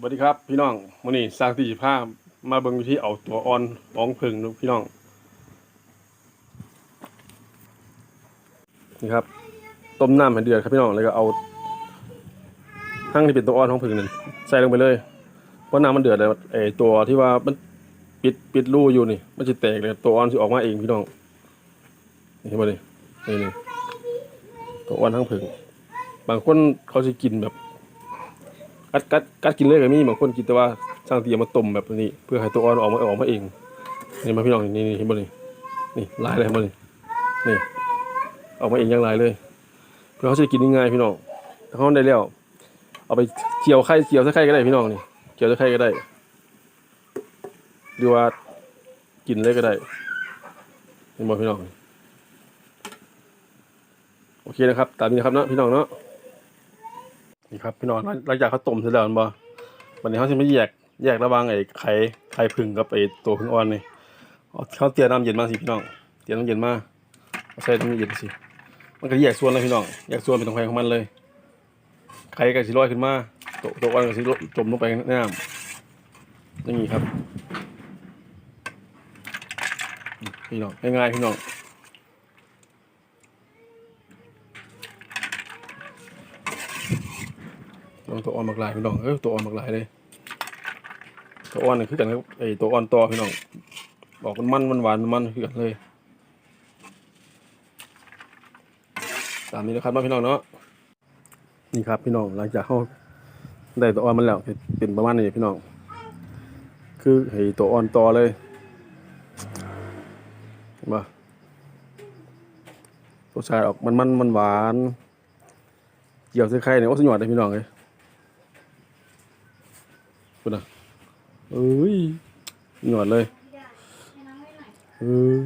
สวัสดีครับพี่น้องวันนี้สร้างที่ภามาเบิ่งวิธีเอาตัวอ่อนป้องผึ่งดูพี่น้องนี่ครับ ต้มน้ำให้เดือดครับพี่น้องแล้วก็เอาหั่งที่เป็นตัวอ่อนของผึ่งนั่นใส่ลงไปเลยเพราะน้ำมันเดือดแล้วไอ้ตัวที่ว่ามันปิดปิดรูอยู่นี่ มันจะแตกเลยตัวอ่อนจะออกมาเองพี่น้องนี่เห็นบ่นี่นี่นี่ตัวอ่อนทั้งผึ่งบางคนเขาจะกินแบบ กัดกัดกัดกินเลยก็มีบางคนกินแต่ว่าสร้างเตียมาต้มแบบนี้ เพื่อให้ตัวอ่อนออกมาออกมาเองนี่มาพี่น้องนี่นี่เห็นบ่นี่นี่ลายเลยเห็นบ่นี่นี่ออกมาเองอยังลายเลยเพื่อเขาจะได้กินง่ายพี่น้องถ้าเขาได้แล้วเอาไปเจียวไข่เจียวใส่ไข่ก็ได้พี่น้องนี่เจียวใส่ไข่ก็ได้หรือว่ากินเลยก็ได้เห็นบ่พี่น้องโอเคนะครับ ตามนี้นะครับเนาะพี่น้องเนาะ นี่ครับพี่น้องหลังจากเขาต้มเสร็จแล้วม่นบ่วันนี้เขาจะไม่แยกแยกระว่างไอ้ไข่ไข่ผึ่งกับไอ้ตัวผึ่งอ่อนนี่เขาเตรียมน้ำเย็นมาสิพี่น้องเตรียมน้ำเย็นมาใส่น้ำเย็นสิมันก็แยกส่วนเลยพี่น้องแยกส่วนเป็นตรงไข่ของมันเลยไข่ก็สิลอยขึ้นมาตัวตัวอ่อนก็สิจมลงไปในน้ำอย่างนี้ครับพี่น้องง่ายๆพี่น้อง ลองตัวอ่อนมากลายพี่น้องเออตัวอ่อนมากลายเลยตัวอ่อนคือกันกับไอตัวอ่อนต่อพี่น้องบอกมันมันมันหวานมันมันคือกันเลยตามนี้นะครับพี่น้องเนาะนี่ครับพี่น้องหลังจากเขาได้ตัวอ่อนมันแล้วเป็นประมาณนี้พี่น้อง คือไอตัวอ่อนต่อเลยเห็นปะรสชาติออกมันมันมันหวานเกี่ยวใส่ไข่เนี่ยโอ้สุดยอดเลยพี่น้องเลย คุณอะเอ้ยหนวดเลยเออ